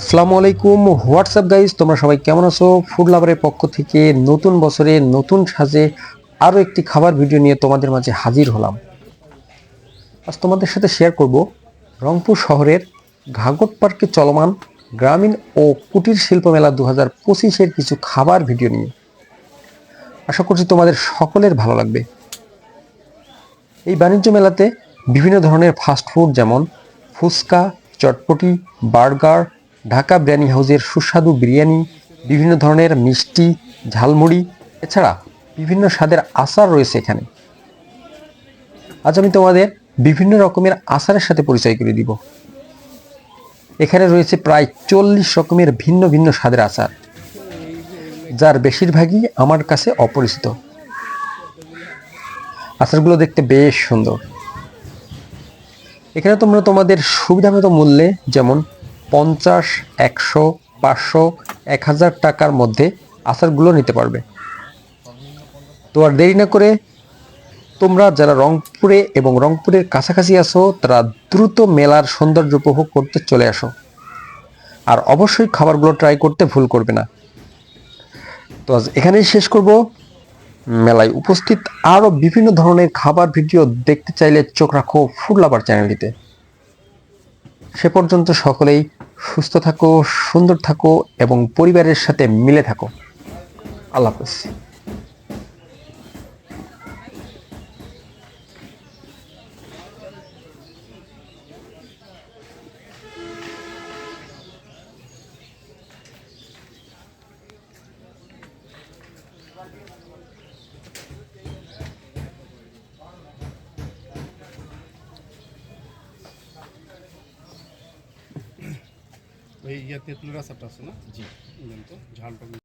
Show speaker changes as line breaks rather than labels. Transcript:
আসসালামু আলাইকুম। WhatsApp guys তোমরা সবাই কেমন আছো? ফুড লাভারের পক্ষ থেকে নতুন বছরে নতুন সাজে আরও একটি খাবার ভিডিও নিয়ে তোমাদের মাঝে হাজির হলাম। আজ তোমাদের সাথে শেয়ার করব রংপুর শহরের ঘাগট পার্কে চলমান গ্রামীণ ও কুটির শিল্প মেলা দু হাজার পঁচিশের কিছু খাবার ভিডিও নিয়ে। আশা করছি তোমাদের সকলের ভালো লাগবে। এই বাণিজ্য মেলাতে বিভিন্ন ধরনের ফাস্টফুড যেমন ফুচকা, চটপটি, বার্গার ঢাকা বিরিয়ানি হাউসের সুস্বাদু বিরিয়ানি, বিভিন্ন ধরনের মিষ্টি, ঝালমুড়ি, এছাড়া বিভিন্ন স্বাদের আচার রয়েছে এখানে। আজ আমি তোমাদের বিভিন্ন রকমের আচারের সাথে পরিচয় করে দিব। এখানে রয়েছে প্রায় চল্লিশ রকমের ভিন্ন ভিন্ন স্বাদের আচার, যার বেশিরভাগই আমার কাছে অপরিচিত। আচারগুলো দেখতে বেশ সুন্দর। এখানে তোমরা তোমাদের সুবিধামতো মূল্যে যেমন পঞ্চাশ, একশো, পাঁচশো, এক হাজার টাকার মধ্যে আচারগুলো নিতে পারবে। তো আর দেরি না করে তোমরা যারা রংপুরে এবং রংপুরের কাছাকাছি আসো তারা দ্রুত মেলার সৌন্দর্য উপভোগ করতে চলে আসো। আর অবশ্যই খাবারগুলো ট্রাই করতে ভুল করবে না। তো আজ এখানেই শেষ করব। মেলায় উপস্থিত আরও বিভিন্ন ধরনের খাবার ভিডিও দেখতে চাইলে চোখ রাখো ফুড লাভার চ্যানেলটিতে। সে পর্যন্ত সকলেই সুস্থ থাকো সুন্দর থাকো এবং পরিবারের সাথে মিলে থাকো। আল্লাহ হাফেজ।
ওই ইয়া তেঁতুলের আচারটা আছে না? জি। তো ঝালটা